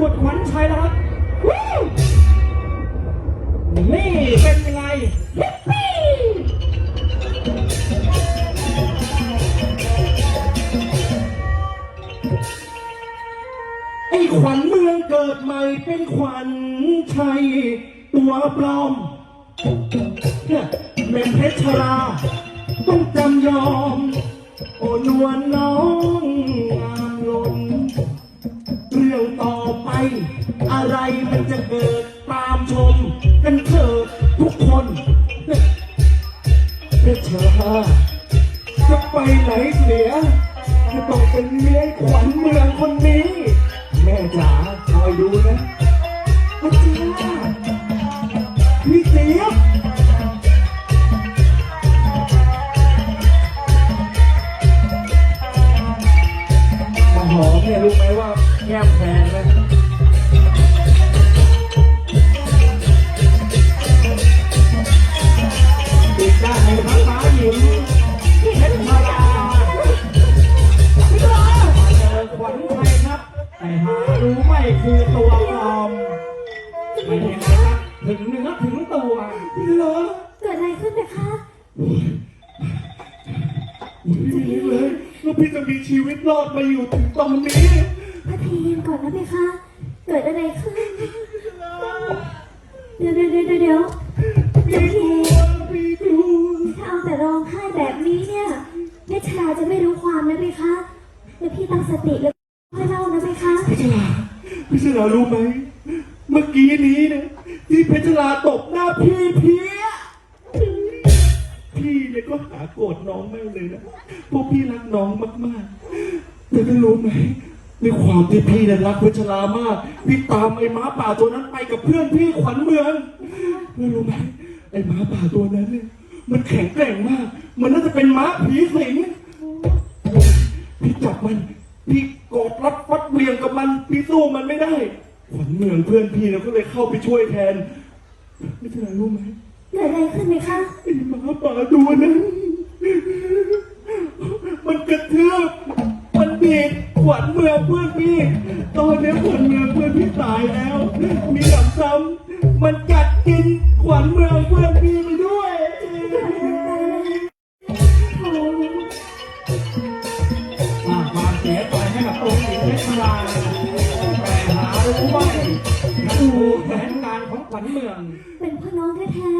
บทขวัญชัยแล้วครับวู้นี่เป็นยังไงไอ้ขวัญเมืองเกิดใหม่เป็นขวัญชัยตัวปลอมเนี่ยเป็นเพชรรา ต้องจำยอม โอ้นวลน้อง อไปอะไรมันจะเกิดตามชม กันเถิดทุกคนเพชรราจะไปไหนเสียจะต้องเป็นเมียขวัญเมืองคนนี้ แม่จ๋าคอยดูนะพระเจ้าพี่เสียบมาหอมเนี่ยรู้ไหมว่าแก้มแพงนะ ถึงเนื้อถึงตัวพี่ลาเกิดอะไรขึ้นไหมคะดีเลยแล้วพี่จะมีชีวิตรอดมาอยู่ถึงตอนนี้พัทีเย็นก่อนนะเพคะ เกิดอะไรขึ้น เดี๋ยวเดี๋ยวเดี๋ยวเดี๋ยวพี่กลัวพี่กลัวถ้าเอาแต่ร้องไห้แบบนี้เนี่ยเนชราจะไม่รู้ความนะเพคะเดี๋ยวพี่ตั้งสติแล้วค่อยเล่านะเพคะพิชลาพิชลารู้ไหม เมื่อกี้นี้เนี่ย ที่เพชรลาตบหน้าพี่เพี้ย พี่เนี่ยก็หาโกรธน้องไม่เลยนะเพราะพี่รักน้องมากๆ แต่ไม่รู้ไหมในความที่พี่เนี่ยรักเพชรลามาก พี่ตามไอ้หม้าป่าตัวนั้นไปกับเพื่อนพี่ขวัญเมืองไม่รู้ไหมไอ้หม้าป่าตัวนั้นเนี่ยมันแข็งแกร่งมาก มันน่าจะเป็นม้าผีสิงพี่จับมัน พี่กอดรัดฟัดเหวียงกับมัน พี่สู้มันไม่ได้ ขวัญเมืองเพื่อนพี่เนี่ยก็เลยเข้าไปช่วยแทน ไม่ใช่รู้ไหมเกิดอะไรขึ้นไหมคะไอ้หมาป่าตัวนั้น มันกระเทือบมันดีดขวัญเมืองเพื่อนพี่ ตอนนี้ขวัญเมืองเพื่อนพี่ตายแล้ว มีหนำซ้ำมันกัดกินขวัญเมืองเพื่อน ดูแผนการของขวัญเมือง เป็นพ่อน้องแท้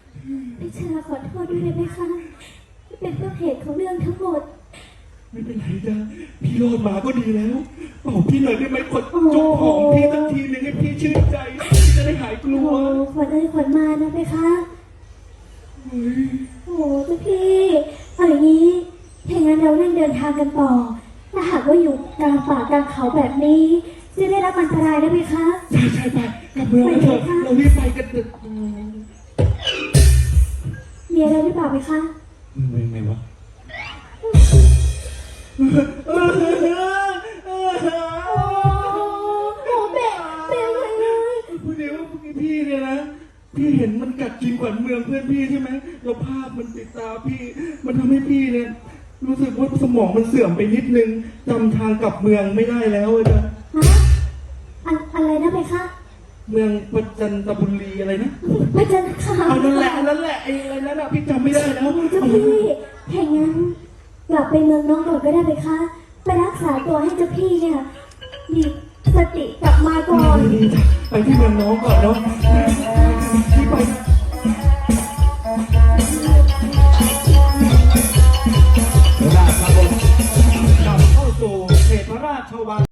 ๆเพชรราขอโทษด้วยนะเพคะที่เป็นต้นเหตุของเรื่องทั้งหมด ไม่เป็นไรจ้ะพี่รอดมาก็ดีแล้วบอกพี่หน่อยได้ไหมกดจุกหอมพี่สักทีหนึ่งให้พี่ชื่นใจพี่จะได้หายกลัวโอ้ขวัญเอ้ยขวัญมานะเพคะโอ้เจ้าพี่เอาอย่างนี้ถ้าอย่างนั้นเราเร่งเดินทางกันต่อ ถ้าหากว่าอยู่กลางป่ากลางเขาแบบนี้ จะได้รับอันตรายนะเพคะ ใช่ใช่ไปกลับเมืองกันเถอะเรารีบไปกันเถอะมีอะไรหรือเปล่าเพคะไม่ไม่วะโอ้โหเบะเบะเลยเลยพูดเดียวว่าพี่เนี่ยนะ พี่เห็นมันกัดกินขวัญเมืองเพื่อนพี่ใช่ไหมแล้วภาพมันติดตาพี่ มันทำให้พี่เนี่ย รู้สึกว่าสมองมันเสื่อมไปนิดนึงจำทางกลับเมืองไม่ได้แล้วอะจ้ะ เพคะเมืองปัจจันตบุรีอะไรนะพระจันทร์ขาวเอานั่นแหละอันนั่นแหละไอ้อะไรนั่นอะพี่จำไม่ได้แล้วโอ้เจ้าพี่ถ้าอย่างนั้นกลับไปเมืองน้องก่อนก็ได้เพคะไปรักษาตัวให้เจ้าพี่เนี่ยมีสติกลับมาก่อน ไปที่เมืองน้องก่อนเนาะพี่ไป